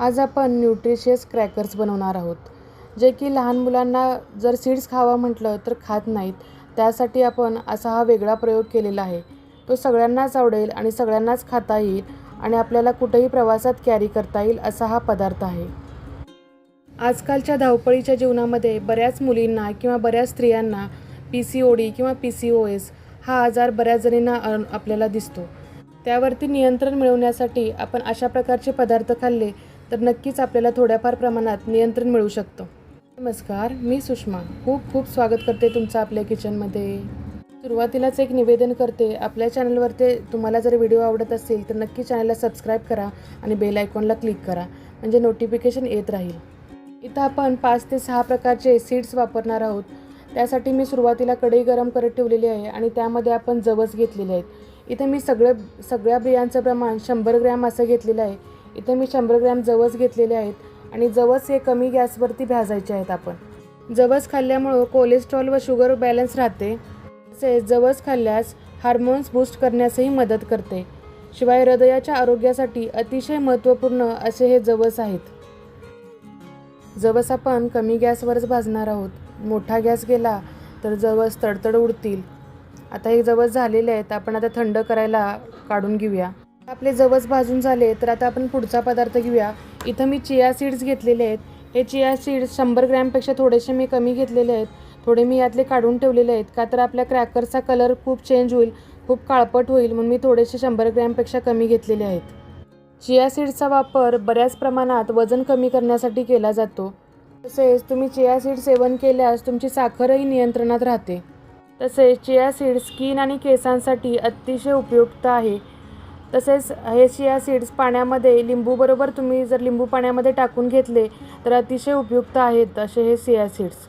आज आपण nutritious crackers बनवणार आहोत. जे की लहान मुलांना जर सीड्स खावं म्हटलं तर खात नाहीत. त्यासाठी आपण असा हा वेगळा प्रयोग केलेला आहे. तो सगळ्यांनाच आवडेल आणि सगळ्यांनाच खाता येईल आणि आपल्याला कुठेही प्रवासात कॅरी करता येईल असा हा पदार्थ आहे. आजकालच्या धावपळीच्या जीवनामध्ये बऱ्याच मुलींना किंवा बऱ्याच स्त्रियांना पी सी ओ डी किंवा पी सी ओ एस हा आजार बऱ्याच जणींना आपल्याला दिसतो. त्यावरती नियंत्रण मिळवण्यासाठी आपण अशा प्रकारचे पदार्थ खाल्ले तर नक्कीच आपल्याला थोड्याफार प्रमाणात नियंत्रण मिळू शकतं. नमस्कार मी सुषमा. खूप खूप स्वागत करते तुमचं आपल्या किचनमध्ये. सुरुवातीलाच एक निवेदन करते आपल्या चॅनलवरती तुम्हाला जर व्हिडिओ आवडत असेल तर नक्की चॅनलला सबस्क्राईब करा आणि बेल आयकॉनला क्लिक करा म्हणजे नोटिफिकेशन येत राहील. इथं आपण पाच ते सहा प्रकारचे सीड्स वापरणार आहोत. त्यासाठी मी सुरुवातीला कढई गरम करत ठेवलेली आहे आणि त्यामध्ये आपण जवस घेतलेले आहेत. इथं मी सगळे सगळ्या बियांचं प्रमाण शंभर ग्रॅम असं घेतलेलं आहे. इथं मी शंभर ग्रॅम जवस घेतलेले आहेत आणि जवस हे कमी गॅसवरती भाजायचे आहेत आपण. जवस खाल्ल्यामुळं कोलेस्ट्रॉल व शुगर बॅलन्स राहते. तसेच जवस खाल्ल्यास हार्मोन्स बूस्ट करण्यासही मदत करते. शिवाय हृदयाच्या आरोग्यासाठी अतिशय महत्त्वपूर्ण असे हे जवस आहेत. जवस आपण कमी गॅसवरच भाजणार आहोत. मोठा गॅस गेला तर जवस तडतड उडतील. आता हे जवस झालेले आहेत. आपण आता थंड करायला काढून घेऊया. आपले जवस भाजून झाले तर आता आपण पुढचा पदार्थ घेऊया. इथं मी चिया सीड्स घेतलेले आहेत. हे चिया सीड्स शंभर ग्रॅमपेक्षा थोडेसे मी कमी घेतलेले आहेत. थोडे मी यातले काढून ठेवलेले आहेत. का तर आपल्या क्रॅकरचा कलर खूप चेंज होईल खूप काळपट होईल म्हणून मी थोडेसे शंभर ग्रॅमपेक्षा कमी घेतलेले आहेत. चिया सीड्सचा वापर बऱ्याच प्रमाणात वजन कमी करण्यासाठी केला जातो. तसेच तुम्ही चिया सीड सेवन केल्यास तुमची साखरही नियंत्रणात राहते. तसेच चिया सीड स्किन आणि केसांसाठी अतिशय उपयुक्त आहे. तसेच हे चिया सीड्स पाण्यामध्ये लिंबूबरोबर तुम्ही जर लिंबू पाण्यामध्ये टाकून घेतले तर अतिशय उपयुक्त आहेत असे हे सिया सीड्स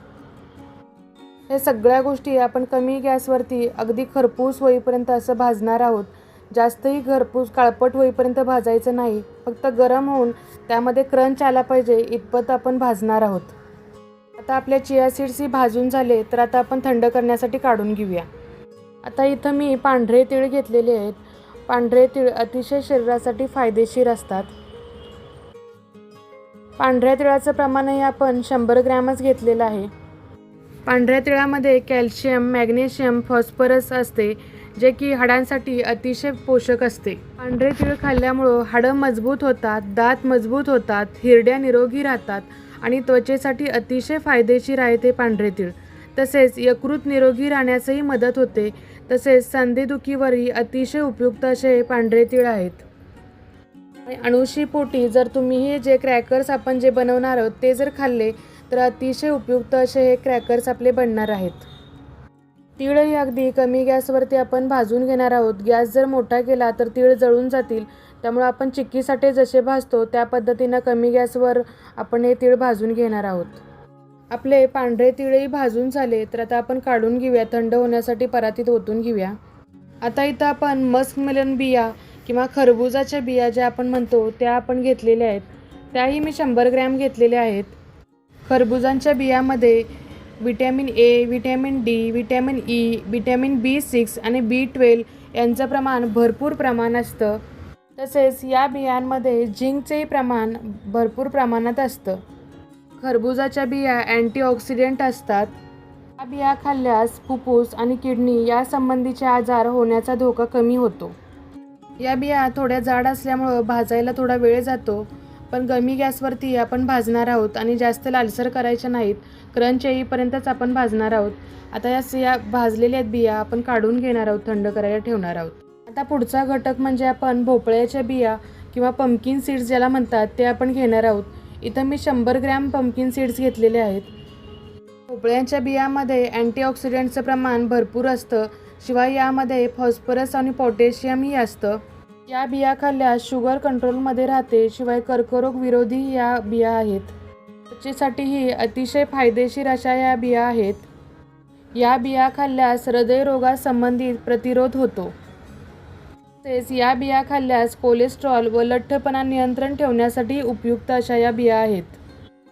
हे सगळ्या गोष्टी आपण कमी गॅसवरती अगदी खरपूस होईपर्यंत असं भाजणार आहोत. जास्तही घरपूस काळपट होईपर्यंत भाजायचं नाही. फक्त गरम होऊन त्यामध्ये क्रंच आला पाहिजे इतपत आपण भाजणार आहोत. आता आपल्या चिया सीड्स ही भाजून झाले तर आता आपण थंड करण्यासाठी काढून घेऊया. आता इथं मी पांढरे तीळ घेतलेले आहेत. पांढरे तीळ अतिशय शरीरासाठी फायदेशीर असतात. पांढऱ्या तिळाचं प्रमाणही आपण शंभर ग्रॅमच घेतलेलं आहे. पांढऱ्या तिळामध्ये कॅल्शियम मॅग्नेशियम फॉस्फरस असते जे की हाडांसाठी अतिशय पोषक असते. पांढरे तिळ खाल्ल्यामुळं हाडं मजबूत होतात दात मजबूत होतात हिरड्या निरोगी राहतात आणि त्वचेसाठी अतिशय फायदेशीर आहे ते पांढरे तिळ. तसेच यकृत निरोगी राहण्यासही मदत होते तसेच सांधेदुखीवरही अतिशय उपयुक्त असे हे पांढरे तीळ आहेत. अणुशी पोटी जर तुम्ही हे जे क्रॅकर्स आपण जे बनवणार आहोत ते जर खाल्ले तर अतिशय उपयुक्त असे हे क्रॅकर्स आपले बनणार आहेत. तीळही अगदी कमी गॅसवरती आपण भाजून घेणार आहोत. गॅस जर मोठा केला तर तीळ जळून जातील. त्यामुळे आपण चिक्कीसाठी जसे भाजतो त्या पद्धतीनं कमी गॅसवर आपण हे तीळ भाजून घेणार आहोत. आपले पांढरे तिळही भाजून झाले तर आता आपण काढून घेऊया. थंड होण्यासाठी परातीत ओतून घेऊया. आता इथं आपण मस्क मिलन बिया किंवा खरबुजाच्या बिया ज्या आपण म्हणतो त्या आपण घेतलेल्या आहेत. त्याही मी शंभर ग्रॅम घेतलेल्या आहेत. खरबुजांच्या बियामध्ये vitamin A vitamin D vitamin E vitamin B six आणि बी ट्वेल्व यांचं प्रमाण भरपूर प्रमाण असतं. तसेच या बियांमध्ये झिंकचेही प्रमाण भरपूर प्रमाणात असतं. खरबुजाच्या बिया अँटीऑक्सिडेंट असतात. या बिया खाल्ल्यास फुफ्फूस आणि किडनी यासंबंधीचे आजार होण्याचा धोका कमी होतो. या बिया थोड्या जाड असल्यामुळं भाजायला थोडा वेळ जातो पण कमी गॅसवरती आपण भाजणार आहोत आणि जास्त लालसर करायच्या नाहीत. क्रंच येईपर्यंतच आपण भाजणार आहोत. आता या सिया भाजलेल्या आहेत बिया आपण काढून घेणार आहोत थंड करायला ठेवणार आहोत. आता पुढचा घटक म्हणजे आपण भोपळ्याच्या बिया किंवा पंपकिन सीड्स ज्याला म्हणतात ते आपण घेणार आहोत. इथं मी शंभर ग्रॅम पंपकिन सीड्स घेतलेले आहेत. भोपळ्यांच्या बियामध्ये अँटीऑक्सिडंटचं प्रमाण भरपूर असतं. शिवाय यामध्ये फॉस्फरस आणि पोटॅशियमही असतं. या बिया खाल्ल्यास शुगर कंट्रोलमध्ये राहते. शिवाय कर्करोग विरोधी या बिया आहेत. त्वचेसाठीही अतिशय फायदेशीर अशा या बिया आहेत. या बिया खाल्ल्यास हृदयरोगासंबंधित प्रतिरोध होतो. तसेच या बिया खाल्ल्यास कोलेस्ट्रॉल व लठ्ठपणा नियंत्रण ठेवण्यासाठी उपयुक्त अशा या बिया आहेत.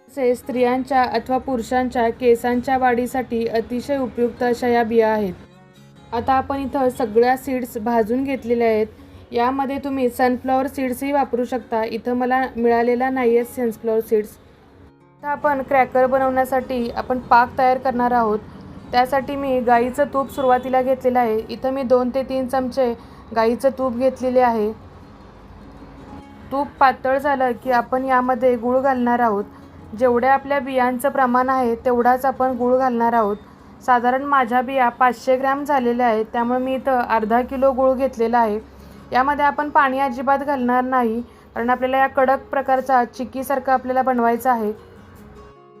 तसेच स्त्रियांच्या अथवा पुरुषांच्या केसांच्या वाढीसाठी अतिशय उपयुक्त अशा या बिया आहेत. आता आपण इथं सगळ्या सीड्स भाजून घेतलेल्या आहेत. यामध्ये तुम्ही सनफ्लॉवर सीड्सही वापरू शकता. इथं मला मिळालेला नाही आहे सनफ्लॉवर सीड्स आता आपण क्रॅकर बनवण्यासाठी आपण पाक तयार करणार आहोत. त्यासाठी मी गाईचं तूप सुरुवातीला घेतलेलं आहे. इथं मी दोन ते तीन चमचे गाईचं तूप घेतलेले आहे. तूप पातळ झालं की आपण यामध्ये गूळ घालणार आहोत. जेवढ्या आपल्या बियांचं प्रमाण आहे तेवढाच आपण गूळ घालणार आहोत. साधारण माझ्या बिया पाचशे ग्रॅम झालेल्या आहेत त्यामुळे मी इथं अर्धा किलो गूळ घेतलेला आहे. यामध्ये आपण पाणी अजिबात घालणार नाही कारण आपल्याला या कडक प्रकारचा चिक्कीसारखा आपल्याला बनवायचं आहे.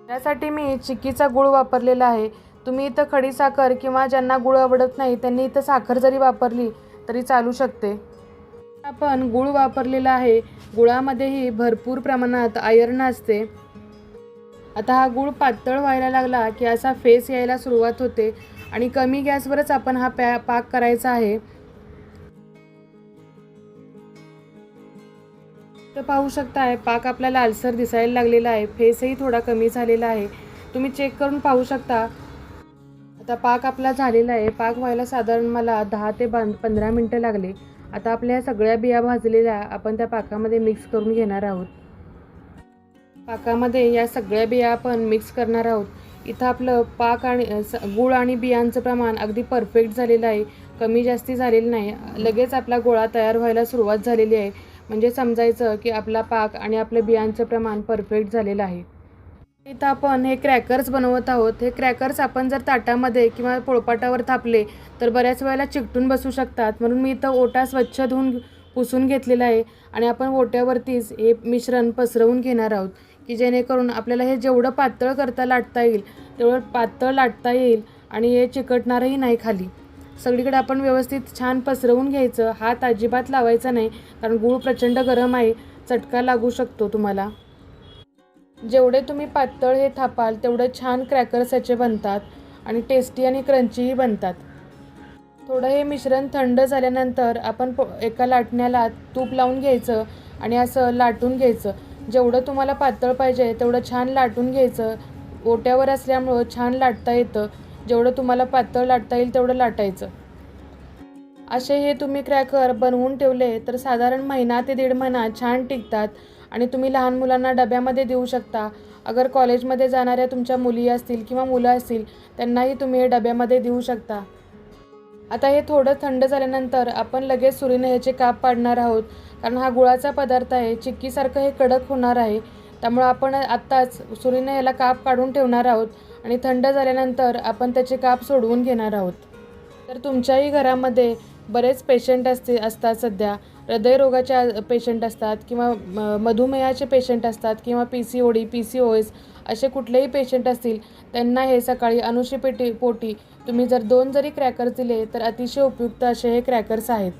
त्यासाठी मी चिक्कीचा गूळ वापरलेला आहे. तुम्ही इथं खडीसाखर किंवा ज्यांना गूळ आवडत नाही त्यांनी इथं साखर जरी वापरली तरी चालू शकते. आपण गूळ वापरलेला आहे. गुळामध्येही भरपूर प्रमाणात आयर्न असते आता हा गूळ पातळ व्हायला लागला की असा फेस यायला सुरुवात होते आणि कमी गॅसवरच आपण हा पॅ पाक करायचा आहे. तर पाहू शकताय पाक आपल्याला लालसर दिसायला लागलेला आहे. फेसही थोडा कमी झालेला आहे. तुम्ही चेक करून पाहू शकता. आता पाक आपला झालेला आहे. पाक व्हायला साधारण मला दहा ते बां पंधरा मिनटं लागले. आता आपल्या सगळ्या बिया भाजलेल्या आपण त्या पाकामध्ये मिक्स करून घेणार आहोत. पाकामध्ये या सगळ्या बिया आपण मिक्स करणार आहोत. इथं आपलं पाक आणि स गूळ आणि बियांचं प्रमाण अगदी परफेक्ट झालेलं आहे. कमी जास्ती झालेलं नाही. लगेच आपला गोळा तयार व्हायला सुरुवात झालेली आहे. म्हणजे समजायचं की आपला पाक आणि आपल्या बियांचं प्रमाण परफेक्ट झालेलं आहे. इथं आपण हे क्रॅकर्स बनवत आहोत. हे क्रॅकर्स आपण जर ताटामध्ये किंवा पोळपाटावर थापले तर बऱ्याच वेळेला चिकटून बसू शकतात. म्हणून मी इथं ओटा स्वच्छ धुवून पुसून घेतलेला आहे आणि आपण ओट्यावरतीच हे मिश्रण पसरवून घेणार आहोत की जेणेकरून आपल्याला हे जेवढं पातळ करता लाटता येईल तेवढं पातळ लाटता येईल आणि हे चिकटणारही नाही खाली. सगळीकडे आपण व्यवस्थित छान पसरवून घ्यायचं. हात अजिबात लावायचा नाही कारण गूळ प्रचंड गरम आहे. चटका लागू शकतो तुम्हाला. जेवढे तुम्ही पातळ हे थापाल तेवढे छान क्रॅकर्स याचे बनतात आणि टेस्टी आणि क्रंचीही बनतात. थोडं हे मिश्रण थंड झाल्यानंतर आपण पो एका लाटण्याला तूप लावून घ्यायचं आणि असं लाटून घ्यायचं. जेवढं तुम्हाला पातळ पाहिजे तेवढं छान लाटून घ्यायचं. ओट्यावर असल्यामुळं छान लाटता येतं. जेवढं तुम्हाला पातळ लाटता येईल तेवढं लाटायचं. असे हे तुम्ही क्रॅकर बनवून ठेवले तर साधारण महिना ते दीड महिना छान टिकतात. आणि तुम्ही लहान मुलांना डब्यामध्ये देऊ शकता. अगर कॉलेजमध्ये जाणाऱ्या तुमच्या मुली असतील किंवा मुलं असतील त्यांनाही तुम्ही हे डब्यामध्ये देऊ शकता. आता हे थोडं थंड झाल्यानंतर आपण लगेच सुरीने ह्याचे काप पाडणार आहोत. कारण हा गुळाचा पदार्थ आहे चिक्कीसारखं हे कडक होणार आहे. त्यामुळं आपण आत्ताच सुरीने ह्याला काप काढून ठेवणार आहोत आणि थंड झाल्यानंतर आपण त्याचे काप सोडवून घेणार आहोत. तर तुमच्याही घरामध्ये बरेच पेशंट असते असतात सध्या. हृदयरोगाच्या पेशंट असतात किंवा मधुमेहाचे पेशंट असतात किंवा P C O D P C O S असे कुठलेही पेशंट असतील त्यांना हे सकाळी अनुषेपेटी पोटी तुम्ही जर दोन जरी क्रॅकर्स दिले तर अतिशय उपयुक्त असे हे क्रॅकर्स आहेत.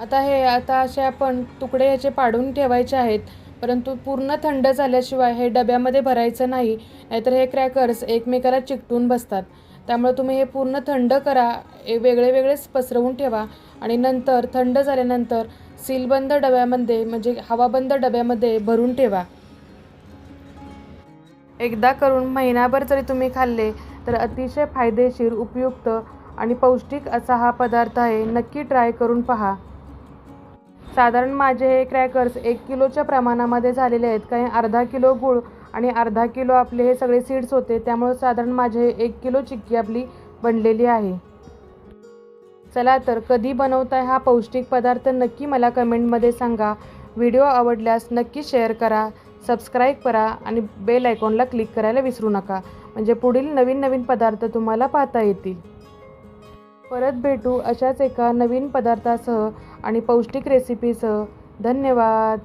आता हे आता असे आपण तुकडे याचे पाडून ठेवायचे आहेत परंतु पूर्ण थंड झाल्याशिवाय हे डब्यामध्ये भरायचं नाही नाहीतर हे क्रॅकर्स एकमेकाला चिकटून बसतात. त्यामुळे तुम्ही हे पूर्ण थंड करा ए वेगळे वेगळेच पसरवून ठेवा आणि नंतर थंड झाल्यानंतर सीलबंद डब्यामध्ये म्हणजे हवाबंद डब्यामध्ये भरून ठेवा. एकदा करून महिनाभर जरी तुम्ही खाल्ले तर अतिशय फायदेशीर उपयुक्त आणि पौष्टिक असा हा पदार्थ आहे. नक्की ट्राय करून पहा. साधारण माझे हे क्रॅकर्स एक किलोच्या प्रमाणामध्ये झालेले आहेत. काही अर्धा किलो गूळ आणि अर्धा किलो आपले हे सगळे सीड्स होते त्यामुळे साधारण माझे एक किलो चिक्की आपली बनलेली आहे. चला तर कधी बनवताय हा पौष्टिक पदार्थ नक्की मला कमेंटमध्ये सांगा. व्हिडिओ आवडल्यास नक्की शेअर करा सबस्क्राईब करा आणि बेल आयकॉनला क्लिक करायला विसरू नका. म्हणजे पुढील नवीन नवीन पदार्थ तुम्हाला पाहता येतील. परत भेटू अशाच एका नवीन पदार्थासह आणि पौष्टिक रेसिपीसह धन्यवाद!